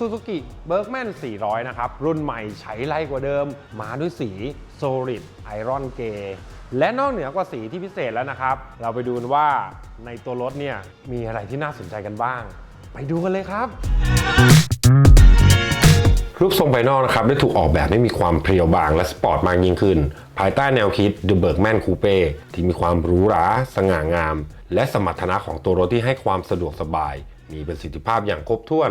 Suzuki Bergman 400 นะครับ รุ่นใหม่ใช้ไล่กว่าเดิม มาด้วยสี Solid Iron Grey และนอกเหนือกว่าสีที่พิเศษแล้วนะครับ เราไปดูกันว่าในตัวรถเนี่ยมีอะไรที่น่าสนใจกันบ้าง ไปดูกันเลยครับรูปทรงภายนอกนะครับได้ถูกออกแบบให้มีความเพรียวบางและสปอร์ตมากยิ่งขึ้น ภายใต้แนวคิด The Bergman Coupe ที่มีความหรูหราสง่างาม และสมรรถนะของตัวรถที่ให้ความสะดวกสบาย มีประสิทธิภาพอย่างครบถ้วน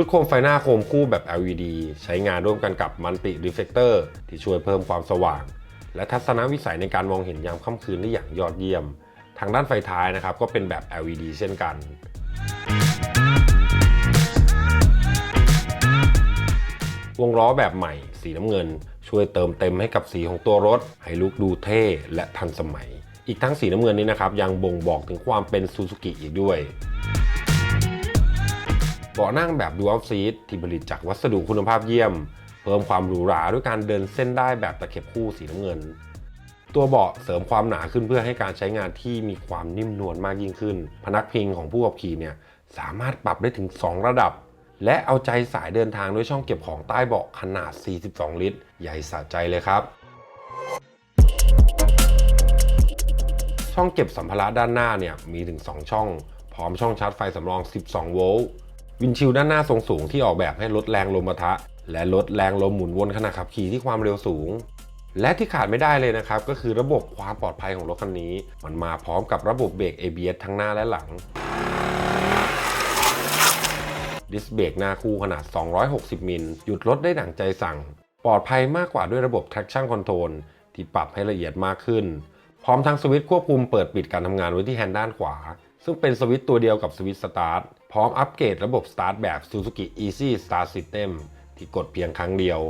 ชุดโคมไฟหน้าโคมคู่แบบ LED ใช้งานร่วมกันกับมันติรีเฟกเตอร์ที่ช่วยเพิ่มความสว่าง และทัศนวิสัยในการมองเห็นยามค่ำคืนได้อย่างยอดเยี่ยม ทางด้านไฟท้ายนะครับก็เป็นแบบ LED เช่นกันวงล้อแบบใหม่ สีน้ำเงิน ช่วยเติมเต็มให้กับสีของตัวรถ ให้ลุกดูเท่และทันสมัย อีกทั้งสีน้ำเงินนี้นะครับ ยังบ่งบอกถึงความเป็นซูซูกิอีกด้วย บาะนั่งแบบ Dual Seat ที่ผลิตจากวัสดุคุณภาพเยี่ยม เพิ่มความหรูหราด้วยการเดินเส้นได้แบบตะเข็บคู่สีน้ำเงิน ตัวเบาะเสริมความหนาขึ้นเพื่อให้การใช้งานที่มีความนิ่มนวลมากยิ่งขึ้น พนักพิงของผู้ขับขี่เนี่ยสามารถปรับได้ถึง 2 ระดับ และเอาใจสายเดินทางด้วยช่องเก็บของใต้เบาะขนาด 42 ลิตร ใหญ่สะใจเลยครับช่องเก็บสัมภาระด้านหน้าเนี่ยมีถึง 2 ช่อง พร้อมช่องชาร์จไฟสำรอง 12 โวลต์ วินชิลด้านหน้าทรงสูงที่ออกแบบให้ลดแรงลมปะทะ และลดแรงลมหมุนวนขณะขับขี่ที่ความเร็วสูง และที่ขาดไม่ได้เลยนะครับ ก็คือระบบความปลอดภัยของรถคันนี้ มันมาพร้อมกับระบบเบรก ABS ทั้งหน้าและหลังดิสเบรกหน้าคู่ขนาด 260 มิล หยุดรถได้ดั่งใจสั่ง ปลอดภัยมากกว่าด้วยระบบ traction control ที่ปรับให้ละเอียดมากขึ้น พร้อมทั้งสวิตช์ควบคุมเปิดปิดการทำงานไว้ที่แฮนด์ด้านขวา ซึ่งเป็นสวิตช์ตัวเดียวกับสวิตช์สตาร์ท พร้อมอัปเกรดระบบสตาร์ทแบบ Suzuki Easy Start System ที่กดเพียงครั้งเดียว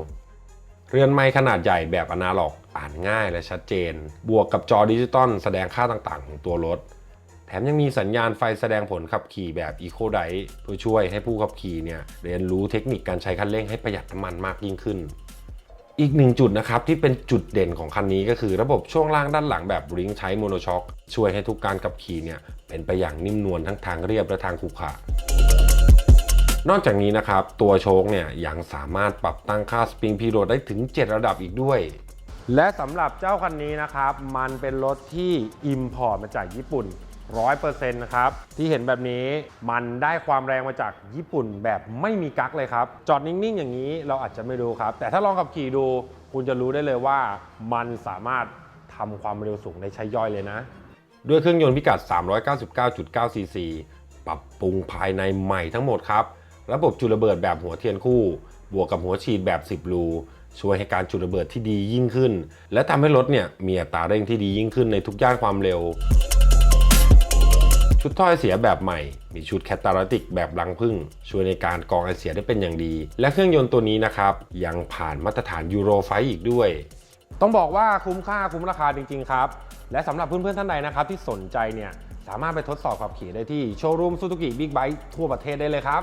เรือนไม้ขนาดใหญ่แบบอนาล็อกอ่านง่ายและชัดเจน บวกกับจอดิจิตอลแสดงค่าต่างๆ ของตัวรถ แถมยังมีสัญญาณไฟแสดงผลขับขี่แบบ Eco d i เพื่อช่วยให้ผู้ขับขี่เนี่ยเรียนรู้เทคนิคการใช้คันเร่งให้ประหยัดน้ำมันมากยิ่งขึ้น อีกหนึ่งจุดนะครับที่เป็นจุดเด่นของคันนี้ก็คือระบบช่วงล่างด้านหลังแบบริงใช้โมโนช็อคช่วยให้ทุกการขับขี่เนี่ยเป็นไปอย่างนิ่มนวลทั้งทางเรียบและทางขรุขระนอกจากนี้นะครับตัวโชคเนี่ยยังสามารถปรับตั้งค่าสปริงพีโรดได้ถึง 7 ระดับอีกด้วย และสำหรับเจ้าคันนี้นะครับมันเป็นรถที่ Import มาจากญี่ปุ่น 100%นะครับที่เห็นแบบนี้มันได้ความแรงมาจากญี่ปุ่นแบบไม่มีกั๊กเลยครับ จอดนิ่งๆ อย่างนี้เราอาจจะไม่รู้ครับ แต่ถ้าลองขับขี่ดู คุณจะรู้ได้เลยว่ามันสามารถทำความเร็วสูงได้ใช้ย่อยเลยนะ ด้วยเครื่องยนต์พิกัด 399.9 ซีซีปรับปรุงภายในใหม่ทั้งหมดครับ ระบบจุดระเบิดแบบหัวเทียนคู่ บวกกับหัวฉีดแบบ 10 รูช่วยให้การจุดระเบิดที่ดียิ่งขึ้น และทำให้รถเนี่ยมีอัตราเร่งที่ดียิ่งขึ้นในทุกย่านความเร็ว ชุดถ้อยเสียแบบใหม่ มีชุดแคตตาลิติกแบบรังพึ่ง ช่วยในการกรองไอเสียได้เป็นอย่างดี และเครื่องยนต์ตัวนี้นะครับ ยังผ่านมาตรฐานยูโรไฟอีกด้วย ต้องบอกว่าคุ้มค่าคุ้มราคาจริง ๆ ครับ และสำหรับเพื่อนๆท่านใดนะครับที่สนใจเนี่ยสามารถไปทดสอบขับขี่ได้ที่โชว์รูมซูซูกิบิ๊กไบค์ทั่วประเทศได้เลยครับ